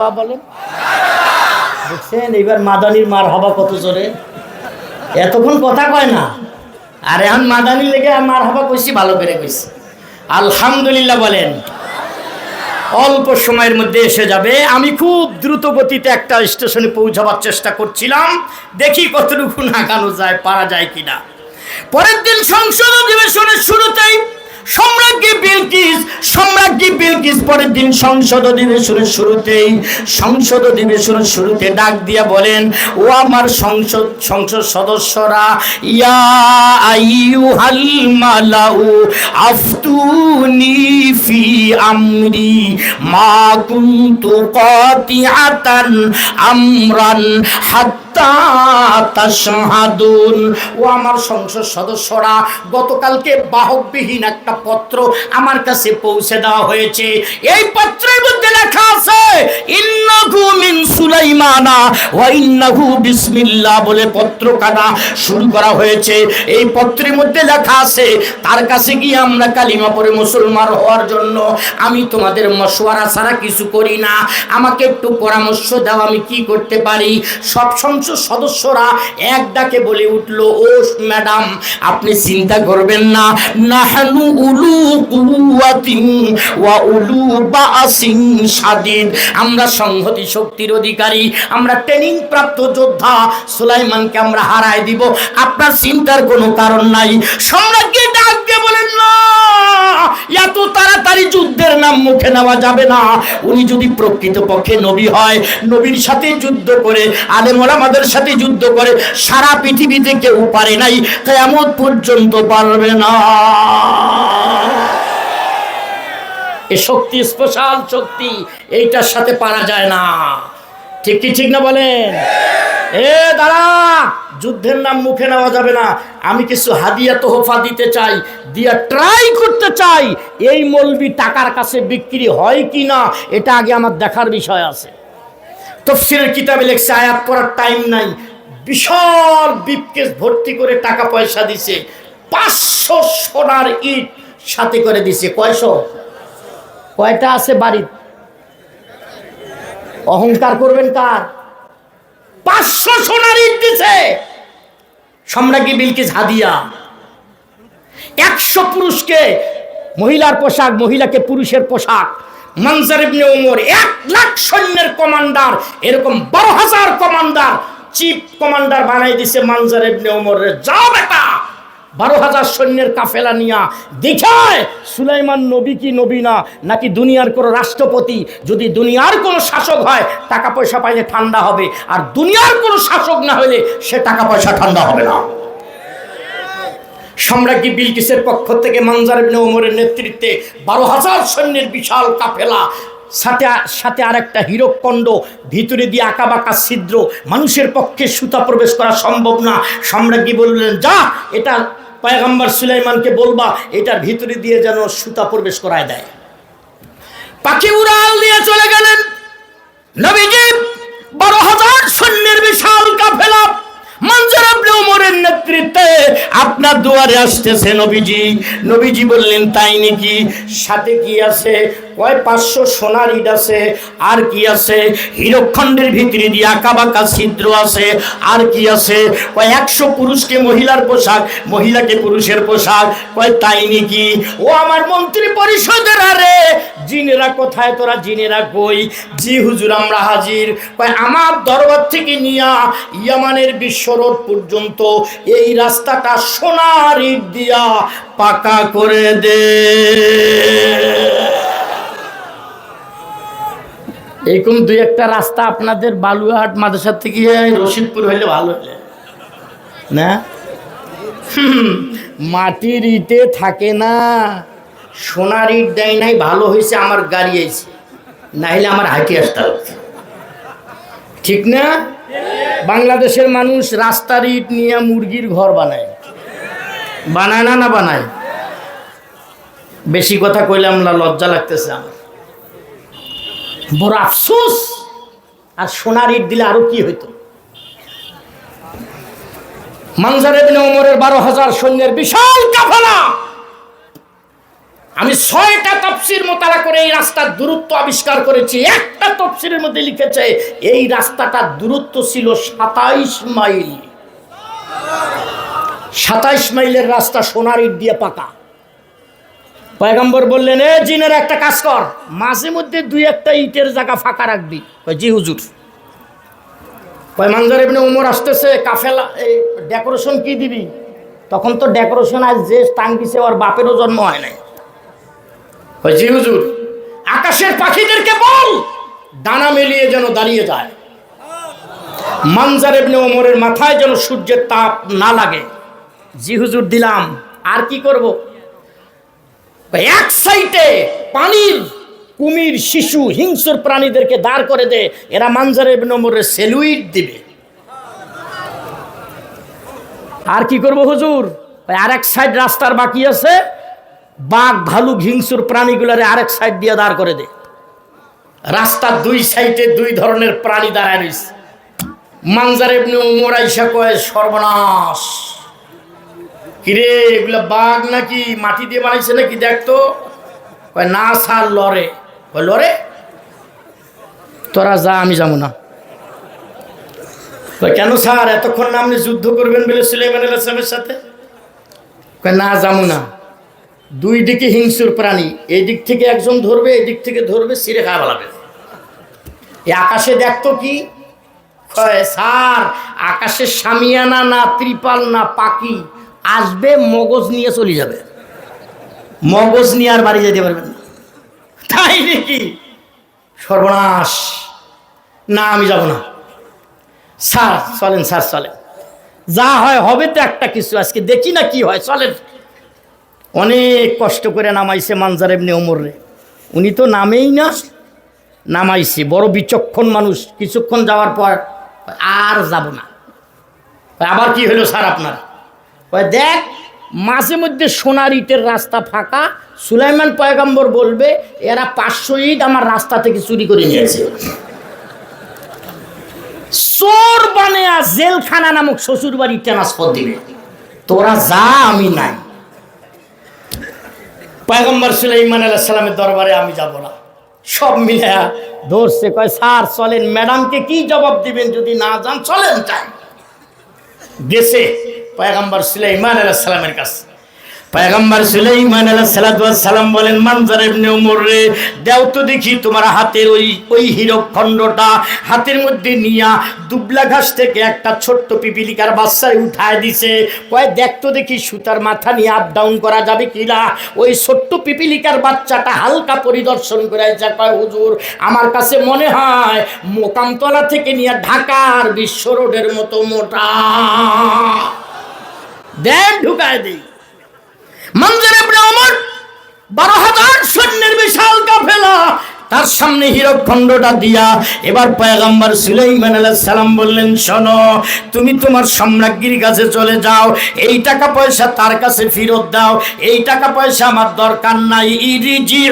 বলেন। এবার মাদানির মার হাবা কত জোরে। এতক্ষণ কথা কয় না। আর মাদানির লেগে মার হাবা কইছি, ভালো করে কইছি। আলহামদুলিল্লাহ বলেন। অল্প সময়ের মধ্যে এসে যাবে। আমি খুব দ্রুত গতিতে একটা স্টেশনে পৌঁছাবার চেষ্টা করছিলাম। দেখি কতটুকু নাগানো যায়, পারা যায় কিনা। পরের দিন সংসদ অধিবেশনের শুরুতেই সম্রাজ্ঞী বিলকিস সম্রাজ্ঞী বিলকিস, পরের দিন সংসদ অধিবেশনের শুরুতেই, সংসদ অধিবেশনের শুরুতে ডাক দিয়া বলেন, ও আমার সংসদ সংসদ সদস্যরা, ইয়া আইয়ুহাল মালাউ আফতুনি ফি আমরি মা কুনতু কাতিআতান আমরান হাত্তা তাশহাদুন ও আমার সংসদ সদস্যরা, গতকালকে বাহকবিহীন একটা পত্র আমার কাছে পৌঁছে দেওয়া হয়েছে। এই পত্রের মধ্যে লেখা আছে সুলাইমানা ওয়া ইন্নাহু বিসমিল্লাহ বলে পত্র কাটা শুরু করা হয়েছে। এই পত্রের মধ্যে লেখা আছে, তার কাছে গিয়ে আমরা কালিমা পড়ে মুসলমান হওয়ার জন্য আমি তোমাদের মশওয়ারা ছাড়া কিছু করি না। আমাকে একটু পরামর্শ দাও, আমি কি করতে পারি? সব সংসদ সদস্যরা এক ডাকে বলে উঠল, ও ম্যাডাম, আপনি চিন্তা করবেন না। নাহানু উলু কুওয়াতিন ওয়া উলু বাসিন শাদীদ। আমরা সংহতি শক্তির অধিকারী আমরা ট্রেনিং প্রাপ্ত যোদ্ধা, সুলাইমানকে আমরা হারায় দিব। আপনার চিন্তার কোনো কারণ নাই। সম্রাটকে ডাক দিয়ে বলেন, না, এত তাড়াতাড়ি যুদ্ধের নাম মুখে নেওয়া যাবে না। উনি যদি প্রকৃতপক্ষে নবী হয়, নবীর সাথে যুদ্ধ করে সাথে যুদ্ধ করে, সারা পৃথিবীতে কেউ পারে নাই কেমন পর্যন্ত পারবে না। এ শক্তি স্পেশাল শক্তি, এইটার সাথে পারা যায় না। ঠিক কি ঠিক না বলেন? এ, দাঁড়া! যুদ্ধের নাম মুখে নেওয়া যাবে না। আমি কিছু হাদিয়া তোহফা দিতে চাই, দিয়া ট্রাই করতে চাই, এই মলবি টাকার কাছে বিক্রি হয় কি না, এটা আগে আমার দেখার বিষয় আছে। তফসিলের কিতাবে লেখছে, আয়াত পড়ার টাইম নাই। বিশাল বিপকেস ভর্তি করে টাকা পয়সা দিছে। পাঁচশো সোনার ইট সাথে করে দিছে। কয়শো? কয়টা আছে বাড়ি অহংকার করবেন কার? পাঁচশো সোনার ইট সম্রাজ্ঞী বিলকিস হাদিয়া। একশো পুরুষকে, মহিলার পোশাক, মহিলাকে পুরুষের পোশাক। মানজার ওমর, এক লাখ সৈন্যের কমান্ডার, এরকম বারো হাজার কমান্ডার, চিফ কমান্ডার বানাই দিছে মানজার ইবনে ওমর যাও বেটা! বারো হাজার সৈন্যের কাফেলা নিয়া দেখায়, সুলাইমান নবী কি নবী না? নাকি দুনিয়ার কোনো রাষ্ট্রপতি যদি দুনিয়ার কোনো শাসক হয় টাকা পয়সা পাইলে ঠান্ডা হবে, আর দুনিয়ার কোনো শাসক না হলে সে টাকা পয়সা ঠান্ডা হবে না। সম্রাজ্ঞী বিলকিসের পক্ষ থেকে মানজার ওমরের নেতৃত্বে বারো হাজার সৈন্যের বিশাল কাফেলা সাথে সাথে আরেকটা হীরকণ্ড ভিতরে দিয়ে আঁকা বাঁকা ছিদ্র, মানুষের পক্ষে সুতা প্রবেশ করা সম্ভব না। সম্রাজ্ঞী বললেন, যা, এটা পয়গম্বর সুলাইমানকে বলবা এটার ভিতরে দিয়ে যেন সুতা প্রবেশ করায় দেয়। পাখি উড়াল দিয়ে চলে গেলেন। নবীজি, বারো হাজার সৈন্যের বিশাল কাফেলা। মঞ্জুর আপনি ওমরের নেতৃত্বে আপনার দুয়ারে আসতেছে নবীজি। নবীজি বললেন, তাই নাকি সাথে কি আছে? কয় পাঁচশো সোনার ইট আছে? আর কি আছে? হীরকখণ্ডের ভিতরে দিয়ে আঁকা বাঁকা ছিদ্র আছে। আর কি আছে? কয় একশো পুরুষকে মহিলার পোশাক, মহিলাকে পুরুষের পোশাক। কয় তাই নাকি? ও আমার মন্ত্রী পরিষদের আরে, জিনেরা কোথায়? তোরা জিনেরা কই? জি হুজুর, আমরা হাজির। কয় আমার দরবার থেকে নিয়া ইয়ামানের বিশ্বরোড পর্যন্ত এই রাস্তাটা সোনার ইট দিয়া পাকা করে দে। এরকম দুই একটা রাস্তা আপনাদের বালুয়াহাট মাদ্রাসার থেকে রশিদপুর হইলে ভালো হলে না? মাটির ইটে থাকে না, সোনার ইট দেয় নাই, ভালো হয়েছে আমার গাড়ি এসে না হলে আমার হাঁটি আসতে হচ্ছে ঠিক না? বাংলাদেশের মানুষ রাস্তার ইট নিয়ে মুরগির ঘর বানায়। বানায় না না বানায়? বেশি কথা কইলে আমরা লজ্জা লাগতেছে আমার। বড় আফসোস! আর সোনার ইট দিলে আরও কি হইতো? মানজার ইবনে ওমরের বারো হাজার সৈন্যের বিশাল কাফেলা! আমি ছয়টা তফসির মোতালা করে এই রাস্তার দূরত্ব আবিষ্কার করেছি। একটা তফসিরের মধ্যে লিখেছে, এই রাস্তাটার দূরত্ব ছিল সাতাইশ মাইল। সাতাইশ মাইলের রাস্তা সোনার ইট দিয়ে পাকা। পয়গম্বর বললেন এ জিনের একটা কাজ কর মাঝে মধ্যে দুই একটা ইটের জায়গা ফাঁকা রাখবি। কয়, জি হুজুর। কয় মানজার এমনি উমর আসতেছে কাফেলা এই ডেকোরেশন কি দিবি? তখন তো ডেকোরেশন আজ যে টাং দিছে ওর বাপেরও জন্ম হয় নাই। কয়, জি হুজুর। আকাশের পাখিদেরকে বল ডানা মেলিয়ে যেন দাঁড়িয়ে যায়। মানজার এমনি ওমরের মাথায় যেন সূর্যের তাপ না লাগে। জি হুজুর দিলাম। আর কি করব? এক সাইডে পানির কুমির, শিশু, হিংস্র প্রাণীদেরকে দাঁড় করে দে, এরা মানজারে নম্বরের সেলুইট দিবে। আর কি করব হুজুর? ওই আরেক সাইড রাস্তার বাকি আছে, বাঘ ভালু হিংস্র প্রাণীগুলারে আরেক সাইড দিয়ে দাঁড় করে দে। রাস্তার দুই সাইডে দুই ধরনের প্রাণী দাঁড়ায় রয়েছে মানজার এমনি উমর কয়, সর্বনাশ। কিরে, এগুলা বাঘ নাকি মাটি দিয়ে বানাইছে নাকি? দেখতো না সার কয়, লরে? তোরা যা, আমি যাব না। কেন স্যার, এতক্ষণ না আপনি যুদ্ধ করবেন বলে সুলাইমান আলাইসলামের সাথে? না, যাব না। দুই দিকে হিংসুর প্রাণী, এই দিক থেকে একজন ধরবে, এই দিক থেকে ধরবে সিরে খাওয়া বলাবে। এই আকাশে দেখতো কি? স্যার আকাশের সামিয়ানা না, ত্রিপাল না, পাখি। আসবে, মগজ নিয়ে চলে যাবে। মগজ নিয়ে আর বাড়ি যেতে পারবেন না। তাই নাকি? সর্বনাশ। না, আমি যাব না। স্যার, চলেন স্যার, চলেন। যা হয় হবে তো একটা কিছু। আজকে দেখি না কি হয়, চলেন। অনেক কষ্ট করে নামাইছে মানজার এমনি ওমরে উনি তো নামেই না, নামাইছে। বড় বিচক্ষণ মানুষ। কিছুক্ষণ যাওয়ার পর আর যাব না। আবার কি হলো স্যার আপনার? দেখ, মাঝে মধ্যে সোনার ইটের রাস্তা ফাঁকা, সুলাইমান পয়গম্বর বলবে, এরা পাঁচশো ইট আমার রাস্তা থেকে চুরি করে নিয়েছে। চোর বানেয়া জেলখানা নামক শ্বশুর বাড়ি ট্রান্সফার দিবে। তোরা যা, আমি নাই। পয়গম্বর সুলাইমান আলাহ সালামের দরবারে আমি যাব না। সব মিলে ধরছে, কয়, স্যার, চলেন। ম্যাডামকে কি জবাব দিবেন যদি না যান? চলেন চাই। গেছে। পয়গম্বর সুলাইমান আলাহ সালামের কাছে। পয়গম্বর সুলাইমান আলাহ সালাম বলেন, মানজার ইবনে উমর রে, দেও তো দেখি তোমার হাতের ওই ওই হীরক খণ্ডটা হাতের মধ্যে নিয়া দুবলা ঘাস থেকে একটা ছোট্ট পিপিলিকার বাচ্চায় উঠায় দিছে। কয়, দেখ তো দেখি সুতার মাথা নিয়ে আপ ডাউন করা যাবে কিনা ওই ছোট্ট পিপিলিকার বাচ্চাটা হালকা পরিদর্শন করে কয়, হুজুর, আমার কাছে মনে হয় মোকামতলা থেকে নিয়ে ঢাকার বিশ্ব রোডের মতো মোটা। দেন ঢুকায় দিই। মঞ্জুর ইবনে ওমর বারো হাজার সৈন্যের বিশাল কাফেলা তার সামনে হীরক খণ্ডটা দিয়া এবার পয়গম্বর সুলাইমান সালাম বললেন, শোনো, তুমি তোমার সম্রাজ্ঞীর কাছে চলে যাও। এই টাকা পয়সা তার কাছে ফেরত দাও। এই টাকা পয়সা আমার দরকার নাই। ইরিজি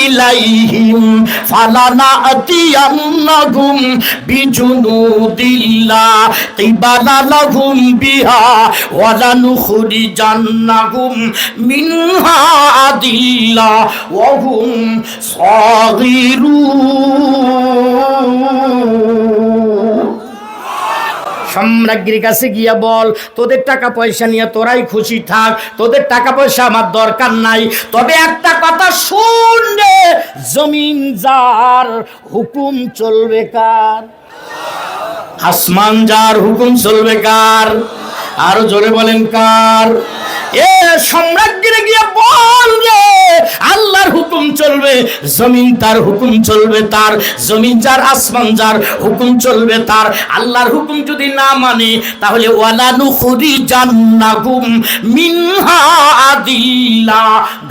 ইলাইহিম ফালানা আতিয়ান্নাহুম বিজুনুদিল্লা কিবালা লাহুম বিহা ওয়ালা নুখরিজান্নাহুম মিনহা আদিল্লা ওয়া হুম সাগিরুন সম্রাজ্ঞীর কাছে গিয়া বল, তোদের টাকা পয়সা নিয়ে তোরাই খুশি থাক, তোদের টাকা পয়সা আমার দরকার নাই, তবে একটা কথা শুন রে, জমিন যার হুকুম চলবে কার? আসমান যার হুকুম চলবে কার? আরও জোরে বলেন কার? মানে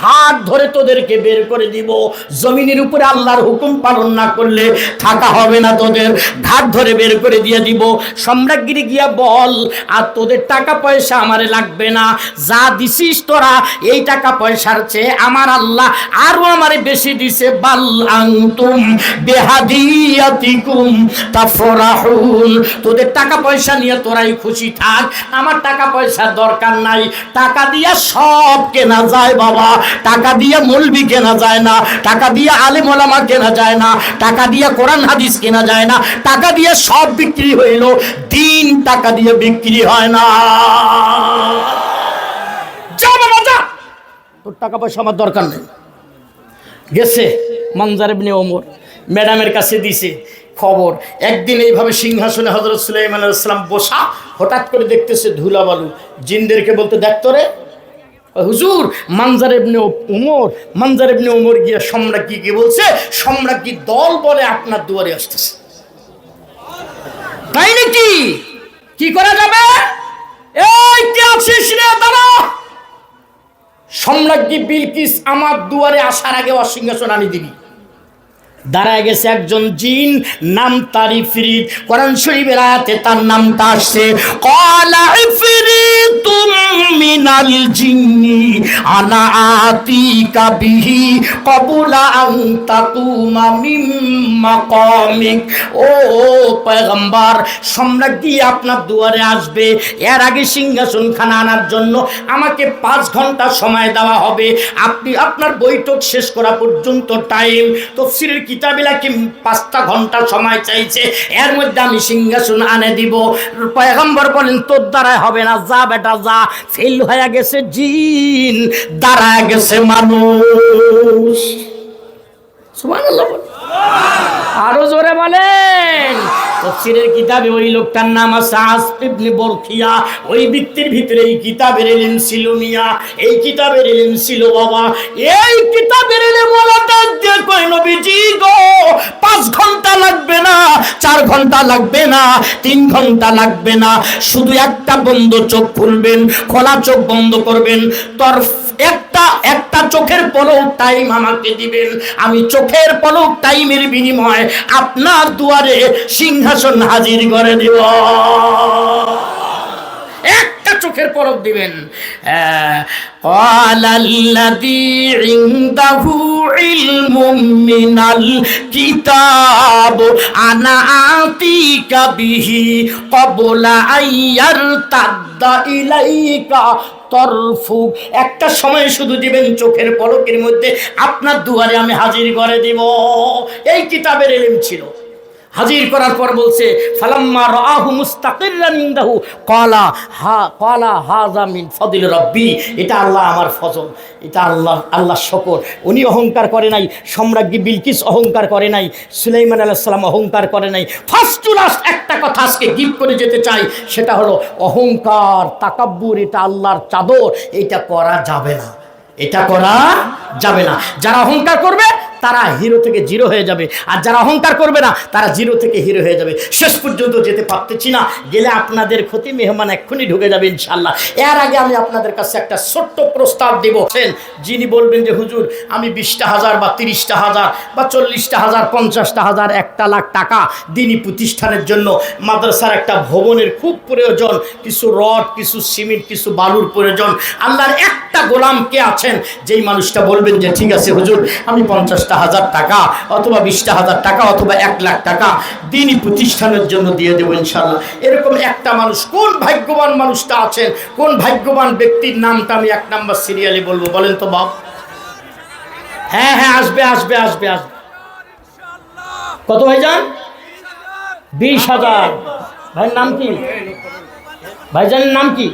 ঘাট ধরে তোদেরকে বের করে দিব। জমিনের উপরে আল্লাহর হুকুম পালন না করলে থাকা হবে না তোদের। ঘাট ধরে বের করে দিয়ে দিব। সম্রাজ্ঞীরে গিয়া বল, আর তোদের টাকা পয়সা আমারে লাগবে না। যা দিছিস তোরা, এই টাকা পয়সার চেয়ে আমার আল্লাহ আরও আমার বেশি দিছে। তোদের টাকা পয়সা নিয়ে তোরাই খুশি থাক। আমার টাকা পয়সার দরকার নাই। টাকা দিয়া সব কেনা যায় বাবা। টাকা দিয়ে মলবি কেনা যায় না। টাকা দিয়ে আলেম ওলামা কেনা যায় না। টাকা দিয়ে কোরআন হাদিস কেনা যায় না। টাকা দিয়ে সব বিক্রি হইল। দিন টাকা দিয়ে বিক্রি হয় না। তোর টাকা পয়সা আমার দরকার নেই। গেছে মঞ্জার ইবনে ওমর, ম্যাডামের কাছে দিছে খবর। একদিন এইভাবে সিংহাসনে হজরত সুলাইমান ইসলাম বসা, হঠাৎ করে দেখতেছে ধুলাবালু। জিনদেরকে বলতে দেখতো রে হুজুর, মানজার ইবনে উমর মানজার ইবনে উমর গিয়ে সম্রাজ্ঞী কি বলছে? সম্রাজ্ঞী দল বলে আপনার দুয়ারে আসতেছে? তাই নাকি? কি করা যাবে? এই কে আছিস রে দাঁড়া সম্রাজ্ঞী বিলকিস আমার দুয়ারে আসার আগে অসিংহাসন আনি দিবি। দাঁড়ায় গেছে একজন জিন, নাম তার ইফরিত কোরআন শরীফের আয়াতে তার নামটা আসছে, কলা ইফরিতুম মিনাল জিন্নি আনা আতিকা বিহি কবুলা আন তাকুমা মিম মাকামিক। ও পয়গম্বর সম্রাজ্ঞী আপনার দুয়ারে আসবে। এর আগে সিংহাসন খানা আনার জন্য আমাকে পাঁচ ঘণ্টা সময় দেওয়া হবে। আপনি আপনার বৈঠক শেষ করা পর্যন্ত টাইম তফসিলের কিতাবিলা কি পাঁচটা ঘণ্টা সময় চাইছে। এর মধ্যে আমি সিংহাসন আনে দিব। পয়গম্বর বলেন, তোর দ্বারায় হবে না, যা বেটা, যা। ফেল হয়ে গেছে জিন, দাঁড়ায় গেছে মানুষ। সুবহানাল্লাহ। আরও জোরে বলেন। তফসিরের কিতাবে ওই লোকটার নাম আছে ইবনে বরখিয়া ওই ব্যক্তির ভিতরে এই কিতাবের এলেন ছিল মিয়া। এই কিতাবের এলেন ছিল বাবা। এই কিতাবের এলেন বলাটা যে কই নবীজি গো, পাঁচ ঘণ্টা লাগবে না, চার ঘণ্টা লাগবে না, তিন ঘণ্টা লাগবে না। শুধু একটা বন্ধ চোখ খুলবেন, খোলা চোখ বন্ধ করবেন। তোর একটা একটা চোখের পলক টাইম আমাকে দিবেন আমি চোখের পলক টাইমের বিনিময়ে আপনার দুয়ারে সিংহাসন হাজির করে দিব একটা চোখের পলক দিবেন আহ, قال الذي عنده علم من الكتاب أنا آتيك به قبل أن يرتد إليك তরফুক একটা সময় শুধু দিবেন চোখের পলকের মধ্যে। আপনার দুয়ারে আমি হাজির করে দিব। এই কিতাবের এলিম ছিল। হাজির করার পর বলছে, ফালাম্মা রাহু ইনদাহু। ক্বালা হা ক্বালা হাযা মিন ফদিল রাব্বি। এটা আল্লাহ আমার ফজল, এটা আল্লাহ আল্লাহ শকর। উনি অহংকার করে নাই, সম্রাজ্ঞী বিলকিস অহংকার করে নাই, সুলাইমান আলাইহিস সালাম অহংকার করে নাই। ফার্স্ট টু লাস্ট একটা কথা আজকে গিফট করে যেতে চাই, সেটা হলো অহংকার, তাকাব্বুর, এটা আল্লাহর চাদর, এটা করা যাবে না। এটা করা যাবে না। যারা অহংকার করবে তারা হিরো থেকে জিরো হয়ে যাবে। আর যারা অহংকার করবে না, তারা জিরো থেকে হিরো হয়ে যাবে। শেষ পর্যন্ত যেতে পারতেছি না। গেলে আপনাদের ক্ষতি মেহমান এক্ষুনি ঢুকে যাবে ইনশাল্লাহ এর আগে আমি আপনাদের কাছে একটা ছোট্ট প্রস্তাব দেব। যিনি বলবেন যে, হুজুর, আমি বিশটা হাজার বা তিরিশটা হাজার বা চল্লিশটা হাজার, পঞ্চাশটা হাজার, একটা লাখ টাকা দিনই প্রতিষ্ঠানের জন্য মাদ্রাসার একটা ভবনের খুব প্রয়োজন। কিছু রড, কিছু সিমেন্ট, কিছু বালুর প্রয়োজন। আল্লাহর একটা গোলাম কে আছেন? যেই মানুষটা বলবেন যে, ঠিক আছে হুজুর, আমি পঞ্চাশটা হাজার টাকা অথবা বিশটা হাজার টাকা অথবা এক লাখ টাকা দিনই প্রতিষ্ঠানের জন্য দিয়ে দেবো ইনশাল্লাহ। এরকম একটা মানুষ, কোন ভাগ্যবান মানুষটা আছেন, কোন ভাগ্যবান ব্যক্তির নামটা আমি এক নাম্বার সিরিয়ালে বলব, বলেন তো বাপ। হ্যাঁ হ্যাঁ আসবে আসবে আসবে আসবে। কত হয়ে ভাইজান বিশ হাজার। ভাইয়ের নাম কি? ভাইজানের নাম কি?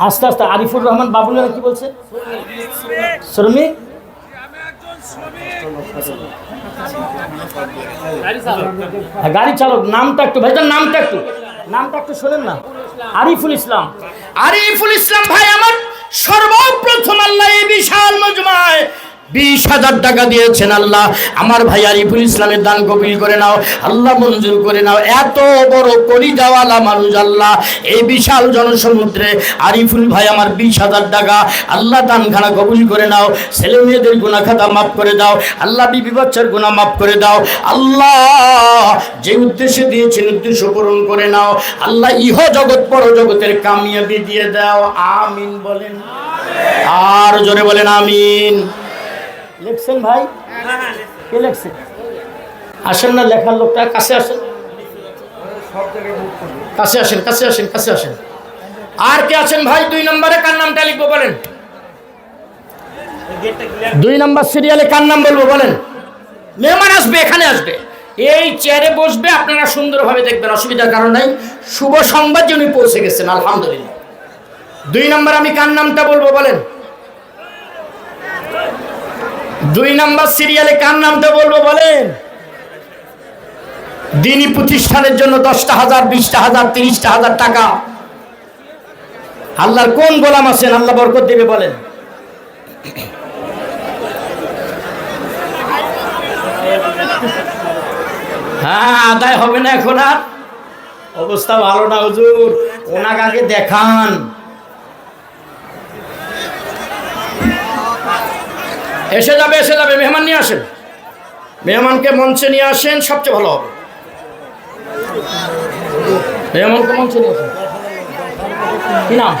আস্তে আস্তে আরিফুর রহমান বাবুল কি বলছে? শ্রমিক? হ্যাঁ, গাড়ি চালক নামটা একটু ভাইটার নামটা একটু। নামটা একটু শোনেন না। আরিফুল ইসলাম। আরিফুল ইসলাম ভাই আমার সর্বপ্রথম আল্লাহ এই বিশাল মজমায় বিশ হাজার টাকা দিয়েছেন আল্লাহ। আমার ভাই আরিফুল ইসলামের দান কবিল করে নাও আল্লাহ মঞ্জুর করে নাও। এত বড় করি যাওয়ালা মানুষ আল্লাহ। এই বিশাল জনসমুদ্রে আরিফুল ভাই আমার বিশ হাজার টাকা আল্লাহ দানখানা কবুল করে নাও। ছেলে মেয়েদের গুণা খাতা মাফ করে দাও আল্লাহ বিবি বাচ্চার গুণা মাফ করে দাও। আল্লাহ যে উদ্দেশ্যে দিয়েছেন উদ্দেশ্য পূরণ করে নাও। আল্লাহ ইহ জগৎ পর জগতের কামিয়াবি দিয়ে দাও। আমিন বলেন। আর জোরে বলেন আমিন। লিখছেন ভাই? কে লিখছে? আসেন না, লেখার লোকটা, কাছে আসেন। কাছে আসেন কাছে আসেন কাছে আসেন। আর কে আছেন ভাই? দুই নম্বরে কার নামটা লিখব বলেন? দুই নম্বর সিরিয়ালে কার নাম বলব বলেন? মেহমান আসবে, এখানে আসবে। এই চেয়ারে বসবে, আপনারা সুন্দরভাবে দেখবেন, অসুবিধার কারণ নাই। শুভ সংবাদ উনি পৌঁছে গেছেন, আলহামদুলিল্লাহ। দুই নম্বর আমি কার নামটা বলব বলেন? দুই নাম্বার সিরিয়ালে কার নামটা বলব বলেন? দিনী প্রতিষ্ঠানের জন্য দশটা হাজার, বিশটা হাজার, তিরিশটা হাজার টাকা। আল্লাহর কোন গোলাম আছেন? আল্লাহ বরকত দেবে বলেন। হ্যাঁ আদায় হবে না এখন আর। অবস্থা ভালো না, হুজুর। ওনাকে আগে দেখান। এসে যাবে এসে যাবে, মেহমান নিয়ে আসেন। মেহমানকে মঞ্চে নিয়ে আসেন, সবচেয়ে ভালো হবে। মেহমানকে মঞ্চে নিয়ে আসেন। কি নাম?